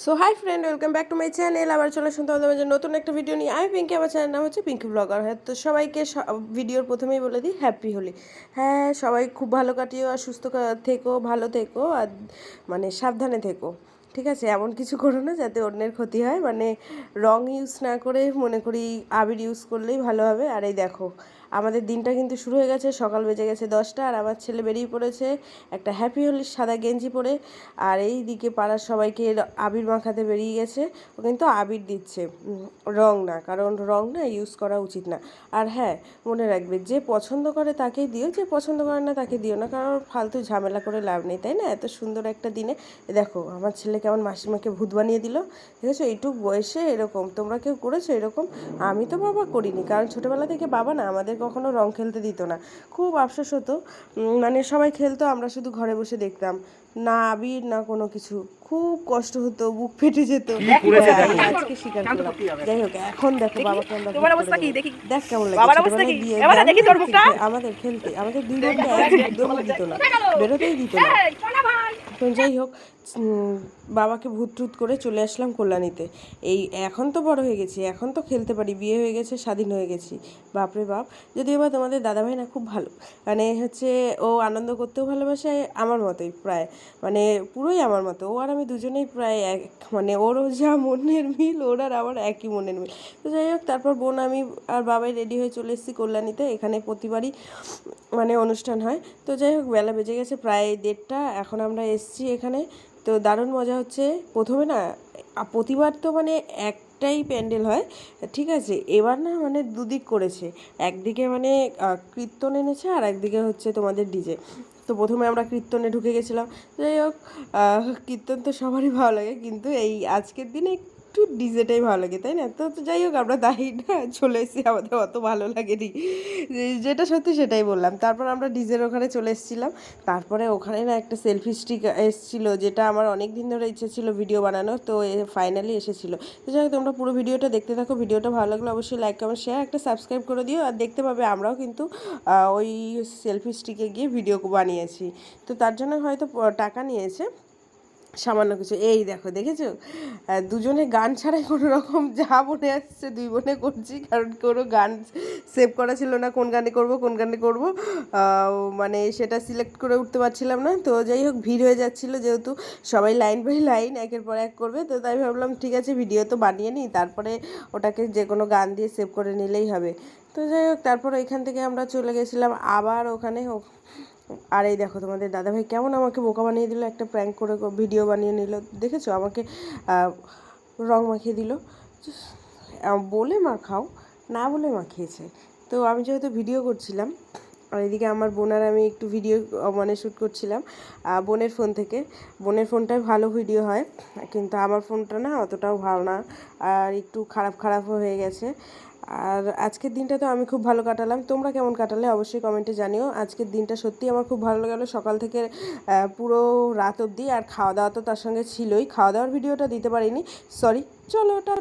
So hi friend welcome back to my channel আবার চলে শুনতে আমাদের মাঝে নতুন একটা ভিডিও নিয়ে। আমি পিঙ্কি আমার চ্যানেল নাম হচ্ছে পিঙ্কি ব্লগার হ্যাঁ তো সবাইকে ভিডিওর প্রথমেই বলে দিই হ্যাপি হোলি হ্যাঁ সবাই খুব ভালো কাটিও আর সুস্থ থেকো, ভালো থেকো, আর মানে সাবধানে থেকো। ঠিক আছে, এমন কিছু করো না যাতে অন্যের ক্ষতি হয়। মানে রং ইউজ না করে মনে করি, আবির ইউজ করলেই ভালো হবে। আর এই দেখো আমাদের দিনটা কিন্তু শুরু হয়ে গেছে, সকাল বেজে গেছে দশটা আর আমার ছেলে বেরিয়ে পড়েছে একটা হ্যাপি হোলির সাদা গেঞ্জি পরে আর এই দিকে পাড়ার সবাইকে আবির মাখাতে বেরিয়ে গেছে। ও কিন্তু আবির দিচ্ছে রং না, কারণ রং না ইউজ করা উচিত না। আর হ্যাঁ মনে রাখবে যে পছন্দ করে তাকেই দিও, যে পছন্দ করে না তাকে দিও না, কারণ ফালতু ঝামেলা করে লাভ নেই, তাই না? এত সুন্দর একটা দিনে। দেখো, আমার ছেলে কেমন মাসিমাকে ভূত বানিয়ে দিল, ঠিক আছে? এইটুক বয়সে এরকম, তোমরা কেউ করেছ এরকম? আমি তো বাবা করিনি, কারণ ছোটোবেলা থেকে বাবা না আমাদের কখনো রং খেলতে দিত না। খুব আফসোস হতো। মানে সবাই খেলতো আমরা শুধু ঘরে বসে দেখতাম। না আবির না কোনো কিছু। খুব কষ্ট হতো বুক ফেটে যেত। আজকে স্বীকার করলাম। যাই হোক এখন দেখো বাবাকে আমরা। দেখি। কেমন লাগে। আমাদের খেলতে আমাদের দুই বোনকে একদমই দিত না। বেরোতেই দিত না। তো যাই হোক বাবাকে ভূত টুত করে চলে আসলাম কল্যাণীতে। এই এখন তো বড় হয়ে গেছি, এখন তো খেলতে পারি, বিয়ে হয়ে গেছে, স্বাধীন হয়ে গেছি। বাপরে বাপ, যদিও বা তোমাদের দাদাভাই না খুব ভালো। মানে হচ্ছে ও আনন্দ করতেও ভালোবাসে আমার মতোই প্রায়। মানে পুরোই আমার মতো, ও আর আমি দুজনেই প্রায় এক মানে ওরও যা মনের মিল, ওর আর আমার একই মনের মিল। তো যাই হোক, তারপর বোন, আমি আর বাবাই রেডি হয়ে চলে এসেছি কল্যাণীতে। এখানে প্রতিবারই মানে অনুষ্ঠান হয়। তো যাই হোক, বেলা বেজে গেছে প্রায় দেড়টা, এখন আমরা এসছি এখানে। তো দারুণ মজা হচ্ছে। প্রথমে না প্রতিবার তো মানে একটাই প্যান্ডেল হয়, ঠিক আছে? এবার না মানে দুদিক করেছে। একদিকে মানে কীর্তন এনেছে আর একদিকে হচ্ছে তোমাদের ডিজে। তো প্রথমে আমরা কীর্তনে ঢুকে গেছিলাম। যাই হোক কীর্তন তো সবারই ভালো লাগে, কিন্তু এই আজকের দিনে একটু ডিজেটাই ভালো লাগে, তাই না? তো যাই হোক, আমরা তাই না চলে এসেছি, আমাদের অত ভালো লাগেনি। যেটা সত্যি সেটাই বললাম। তারপর আমরা ডিজের ওখানে চলে এসেছিলাম। তারপরে ওখানে না একটা সেলফি স্টিক এসেছিল, যেটা আমার অনেক দিন ধরে ইচ্ছে ছিল ভিডিও বানানো তো ফাইনালি এসেছিল। তো যাই হোক, তোমরা পুরো ভিডিওটা দেখতে থাকো। ভিডিওটা ভালো লাগলে অবশ্যই লাইক কমেন্ট শেয়ার একটা সাবস্ক্রাইব করে দিও। আর দেখতে পাবে, আমরাও কিন্তু ওই সেলফি স্টিকে গিয়ে ভিডিও বানিয়েছি। তো তার জন্য হয়তো টাকা নিয়েছে। সামান্য কিছু। এই দেখো, দেখেছ? দুজনে গান ছাড়াই কোনো রকম যা মনে আসছে, দুই বোনে করছি, কারণ কোনো গান সেভ করা ছিল না কোন গানে করব, কোন গানে করব। মানে সেটা সিলেক্ট করে উঠতে পারছিলাম না। তো যাই হোক, ভিড় হয়ে যাচ্ছিল যেহেতু সবাই লাইন বাই লাইন, একের পর এক করবে। তো তাই ভাবলাম, ঠিক আছে, ভিডিও তো বানিয়ে নিই, তারপরে ওটাকে যে কোনো গান দিয়ে সেভ করে নিলেই হবে। তো যাই হোক, তারপর এখান থেকে আমরা চলে গেছিলাম, আবার ওখানে ও- আর এই দেখো তোমাদের দাদাভাই কেমন আমাকে বোকা বানিয়ে দিল, একটা প্র্যাঙ্ক করে ভিডিও বানিয়ে নিল। দেখেছ? আমাকে রং মাখিয়ে দিল। বলে মাখাও, না বলে মাখিয়েছে। তো আমি যেহেতু ভিডিও করছিলাম আর এদিকে আমার বোন আর আমি একটু ভিডিও মানে শ্যুট করছিলাম বোনের ফোন থেকে। বোনের ফোনটায় ভালো ভিডিও হয়, কিন্তু আমার ফোনটা না অতটাও ভালো না, আর একটু খারাপ খারাপও হয়ে গেছে। আর আজকের দিনটা তো আমি খুব ভালো কাটালাম। তোমরা কেমন কাটালে অবশ্যই কমেন্টে জানিও। আজকের দিনটা সত্যি আমার খুব ভালো লাগল সকাল থেকে পুরো রাত অবধি, আর খাওয়া দাওয়া তো তার সঙ্গে ছিলই। খাওয়া দাওয়ার ভিডিওটা দিতে পারিনি। সরি চলো ওটা